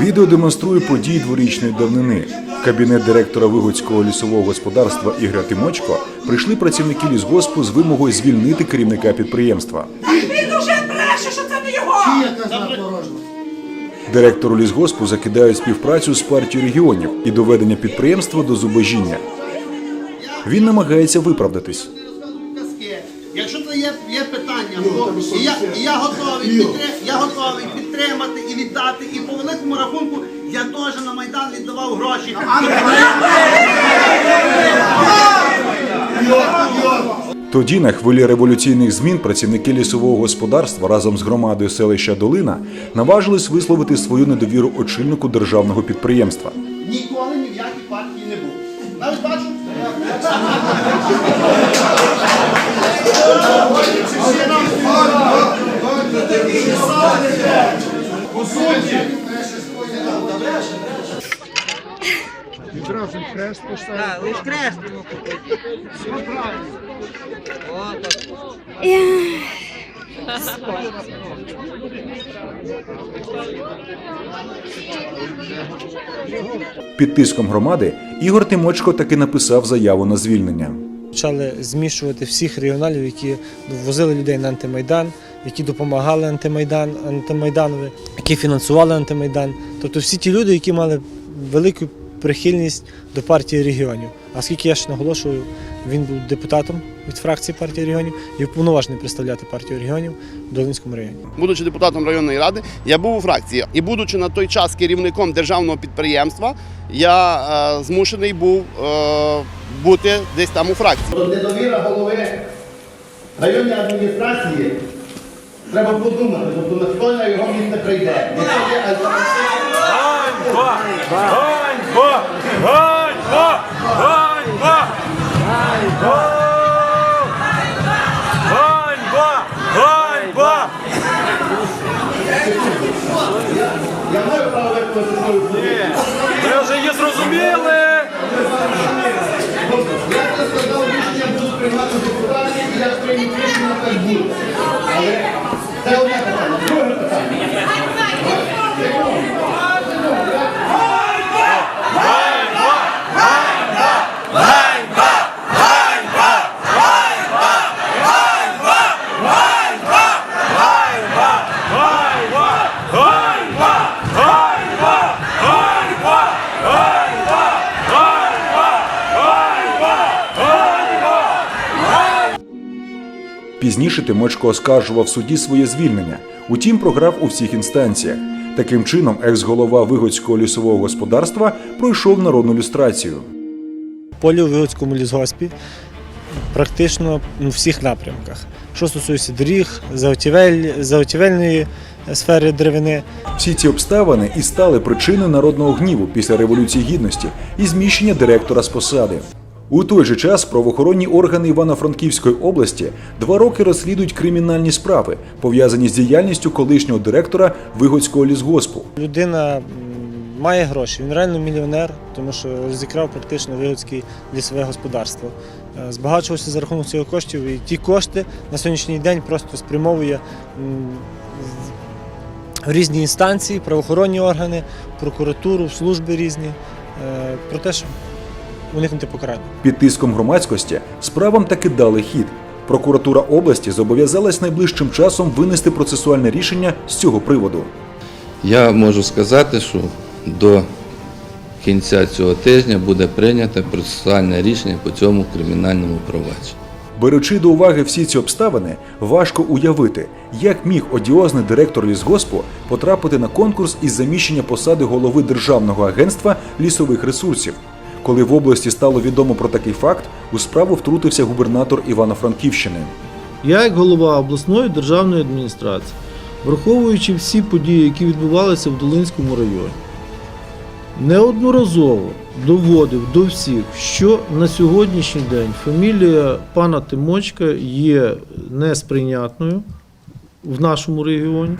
Відео демонструє події дворічної давнини. В кабінет директора Вигодського лісового господарства Ігоря Тимочко прийшли працівники лісгоспу з вимогою звільнити керівника підприємства. Він уже бреше, що це не його! Директору лісгоспу закидають співпрацю з партією регіонів і доведення підприємства до зубожіння. Він намагається виправдатись. Казки. Є, є питання, то і я, і я, готовий підтри, я готовий підтримати і віддати. І по великому рахунку я теж на Майдан віддавав гроші. Тоді на хвилі революційних змін працівники лісового господарства разом з громадою селища Долина наважились висловити свою недовіру очільнику державного підприємства. Ніколи ні в якій партії не був. Навіть бачу. Так, лиш крест йому купити. О, так. Під тиском громади Ігор Тимочко таки написав заяву на звільнення. Почали змішувати всіх регіоналів, які возили людей на антимайдан, які допомагали антимайдан, антимайданові, які фінансували антимайдан. Тобто всі ті люди, які мали велику прихильність до партії регіонів. А оскільки я ж наголошую, він був депутатом від фракції партії регіонів і уповноважений представляти партію регіонів в Долинському районі. Будучи депутатом районної ради, я був у фракції. І будучи на той час керівником державного підприємства, я е, змушений був е, бути десь там у фракції. Недовіра голови районної адміністрації треба подумати, тобто на хто на його місце прийде. Якщо є альтернатива, Я маю право виконати свою думку. Ми вже її зрозуміли. Я я. Але це одне питання. Друге питання. Пізніше Тимочко оскаржував в суді своє звільнення, утім програв у всіх інстанціях. Таким чином, екс-голова Вигодського лісового господарства пройшов народну люстрацію. полі у Вигодському лісгоспі практично у всіх напрямках. Що стосується доріг, заготівель, заготівельної сфери деревини, Всі ці обставини і стали причиною народного гніву після революції гідності і зміщення директора з посади. У той же час правоохоронні органи Івано-Франківської області два роки розслідують кримінальні справи, пов'язані з діяльністю колишнього директора Вигодського лісгоспу. людина має гроші, він реально мільйонер, тому що розікрав практично Вигодське лісове господарство. Е, Збагачувався за рахунок цих коштів, і ті кошти на сьогоднішній день просто спрямовує в- різні інстанції, правоохоронні органи, прокуратуру, служби різні, е, про те, щоб уникнути покарання. Під тиском громадськості справам таки дали хід. Прокуратура області зобов'язалась найближчим часом винести процесуальне рішення з цього приводу. Я можу сказати, що до кінця цього тижня буде прийнято процесуальне рішення по цьому кримінальному провадженню. Беручи до уваги всі ці обставини, важко уявити, як міг одіозний директор лісгоспу потрапити на конкурс із заміщення посади голови Державного агентства лісових ресурсів. Коли в області стало відомо про такий факт, у справу втрутився губернатор Івано-Франківщини. Я, як голова обласної державної адміністрації, враховуючи всі події, які відбувалися в Долинському районі, неодноразово доводив до всіх, що на сьогоднішній день фамілія пана Тимочка є несприйнятною в нашому регіоні.